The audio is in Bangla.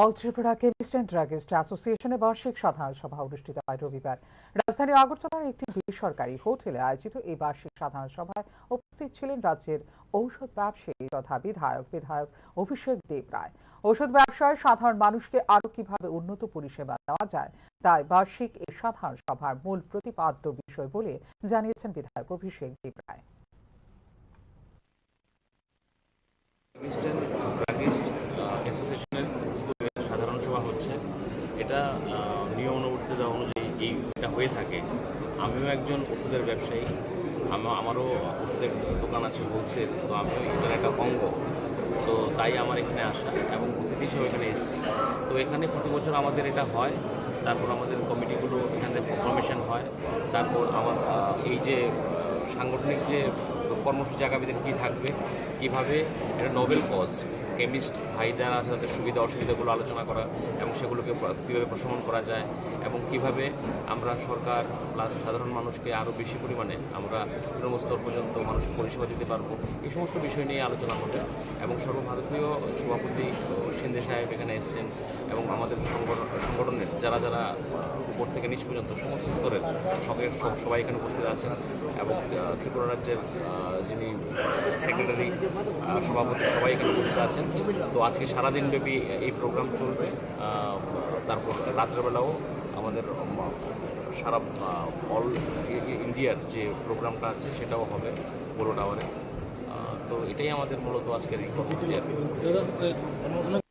All Tripura chemist and druggist অ্যাসোসিয়েশনের বার্ষিক সাধারণ সভা অনুষ্ঠিত হয় রবিবার। রাজধানী আগরতলার একটি বেসরকারি হোটেলে আয়োজিত এই বার্ষিক সাধারণ সভায় উপস্থিত ছিলেন রাজ্যের ঔষধ ব্যবসায়ী তথা বিধায়ক বিধায়ক অভিষেক দেব রায়। ঔষধ ব্যবসায় সাধারণ মানুষকে আরও কীভাবে উন্নত পরিষেবা দেওয়া যায়, তাই বার্ষিক এই সাধারণ সভার মূল প্রতিপাদ্য বিষয় বলে জানিয়েছেন বিধায়ক Abhishek Deb Roy. Chemist and druggist অ্যাসোসিয়েশনের উদ্যোগে সাধারণ সভা হচ্ছে এটা নিয়ম অনুবর্তিত অনুযায়ী এইটা হয়ে থাকে। আমিও একজন ওষুধের ব্যবসায়ী। আমার আমারও ওষুধের দোকান আছে হোলসেল, তো আমিও এটার একটা অঙ্গ। তো তাই আমার এখানে আসা এবং অতিথি হিসেবে এখানে এসেছি। তো এখানে প্রতি বছর আমাদের এটা হয়। তারপর আমাদের কমিটিগুলো এখানে ফর্মেশন হয়। তারপর আমার এই যে সাংগঠনিক যে কর্মসূচি আগামী দিন কী থাকবে, কীভাবে, এটা নোবেল কজ কেমিস্ট ভাইদার তাদের সুবিধা অসুবিধাগুলো আলোচনা করা এবং সেগুলোকে কীভাবে প্রশমন করা যায় এবং কীভাবে আমরা সরকার প্লাস সাধারণ মানুষকে আরও বেশি পরিমাণে আমরা স্তর পর্যন্ত মানুষকে পরিষেবা দিতে পারব, এই সমস্ত বিষয় নিয়ে আলোচনা হবে এবং সর্বভারতীয় সভাপতি সিন্ধে সাহেব এখানে এসছেন এবং আমাদের সংগঠন সংগঠনের যারা যারা উপর থেকে নিচ পর্যন্ত সমস্ত স্তরের সব- সবাই এখানে উপস্থিত আছেন এবং ত্রিপুরা রাজ্যের যিনি সেক্রেটারি সভাপতি, সবাই এখানে উপস্থিত আছেন। তো আজকে সারাদিন ব্যাপী এই প্রোগ্রাম চলবে তারপর রাত্রেবেলাও আমাদের সারা অল ইন্ডিয়ার যে প্রোগ্রামটা আছে সেটাও হবে পুরো টাওয়ারে তো এটাই আমাদের মূলত আজকের এই কর্মসূচি আর কি। দাদা এ, অনেক